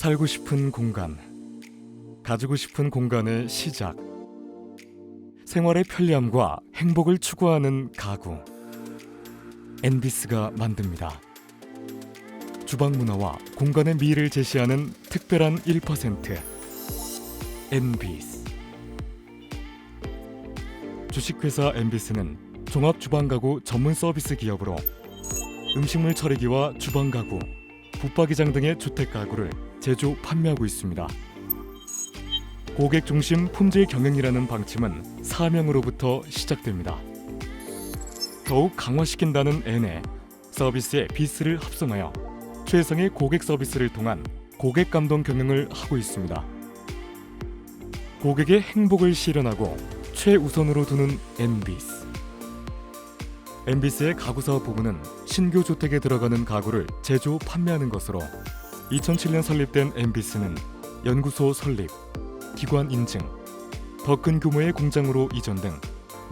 살고 싶은 공간, 가지고 싶은 공간의 시작. 생활의 편리함과 행복을 추구하는 가구. 엔비스가 만듭니다. 주방 문화와 공간의 미를 제시하는 특별한 1%. 엔비스. 주식회사 엔비스는 종합 주방 가구 전문 서비스 기업으로 음식물 처리기와 주방 가구, 붙박이장 등의 주택 가구를 제조 판매하고 있습니다. 고객 중심 품질 경영이라는 방침은 사명으로부터 시작됩니다. 더욱 강화시킨다는 N에 서비스의 비스를 합성하여 최상의 고객 서비스를 통한 고객 감동 경영을 하고 있습니다. 고객의 행복을 실현하고 최우선으로 두는 엔비스. 엔비스의 가구 사업 부문은 신규 주택에 들어가는 가구를 제조 판매하는 것으로 2007년 설립된 엔비스는 연구소 설립, 기관 인증, 더 큰 규모의 공장으로 이전 등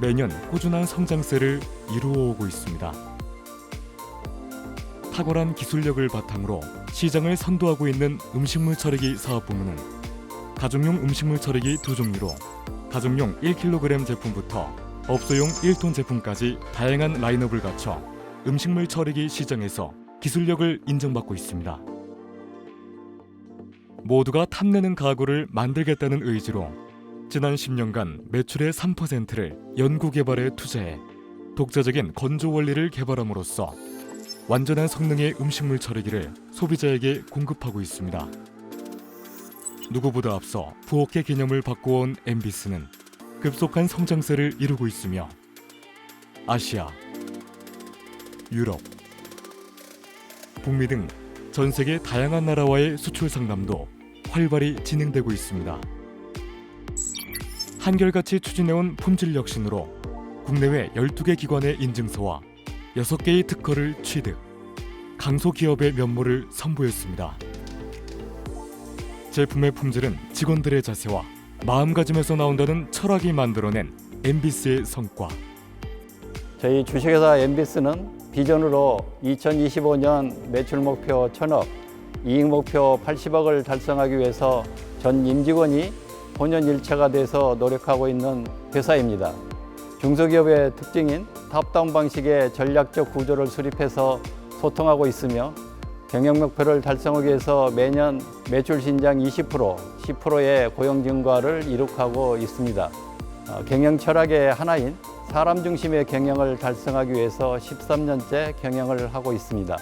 매년 꾸준한 성장세를 이루어오고 있습니다. 탁월한 기술력을 바탕으로 시장을 선도하고 있는 음식물 처리기 사업 부문은 가정용 음식물 처리기 두 종류로 가정용 1kg 제품부터 업소용 1톤 제품까지 다양한 라인업을 갖춰 음식물 처리기 시장에서 기술력을 인정받고 있습니다. 모두가 탐내는 가구를 만들겠다는 의지로 지난 10년간 매출의 3%를 연구 개발에 투자해 독자적인 건조 원리를 개발함으로써 완전한 성능의 음식물 처리기를 소비자에게 공급하고 있습니다. 누구보다 앞서 부엌의 개념을 바꿔온 엠비스는 급속한 성장세를 이루고 있으며 아시아, 유럽, 북미 등 전 세계 다양한 나라와의 수출 상담도 활발히 진행되고 있습니다. 한결같이 추진해온 품질 혁신으로 국내외 12개 기관의 인증서와 6개의 특허를 취득, 강소 기업의 면모를 선보였습니다. 제품의 품질은 직원들의 자세와 마음가짐에서 나온다는 철학이 만들어낸 엠비스의 성과. 저희 주식회사 엠비스는 비전으로 2025년 매출 목표 1000억, 이익 목표 80억을 달성하기 위해서 전 임직원이 본연 일체가 돼서 노력하고 있는 회사입니다. 중소기업의 특징인 탑다운 방식의 전략적 구조를 수립해서 소통하고 있으며 경영 목표를 달성하기 위해서 매년 매출 신장 20%, 10%의 고용 증가를 이룩하고 있습니다. 어, 경영 철학의 하나인 사람 중심의 경영을 달성하기 위해서 13년째 경영을 하고 있습니다.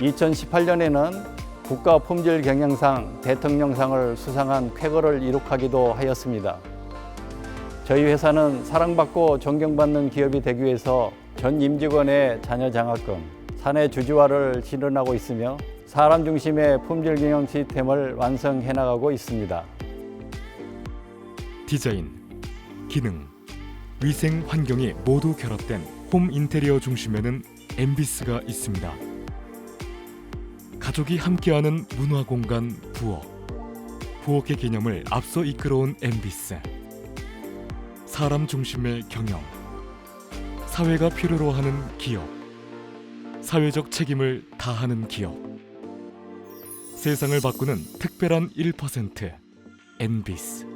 2018년에는 국가 품질 경영상 대통령상을 수상한 쾌거를 이룩하기도 하였습니다. 저희 회사는 사랑받고 존경받는 기업이 되기 위해서 전 임직원의 자녀 장학금, 사내 주주화를 실현하고 있으며 사람 중심의 품질 경영 시스템을 완성해 나가고 있습니다. 디자인, 기능, 위생 환경이 모두 결합된 홈 인테리어 중심에는 엠비스가 있습니다. 가족이 함께하는 문화 공간 부엌. 부엌의 개념을 앞서 이끌어온 엠비스. 사람 중심의 경영. 사회가 필요로 하는 기업. 사회적 책임을 다하는 기업. 세상을 바꾸는 특별한 1% 엠비스.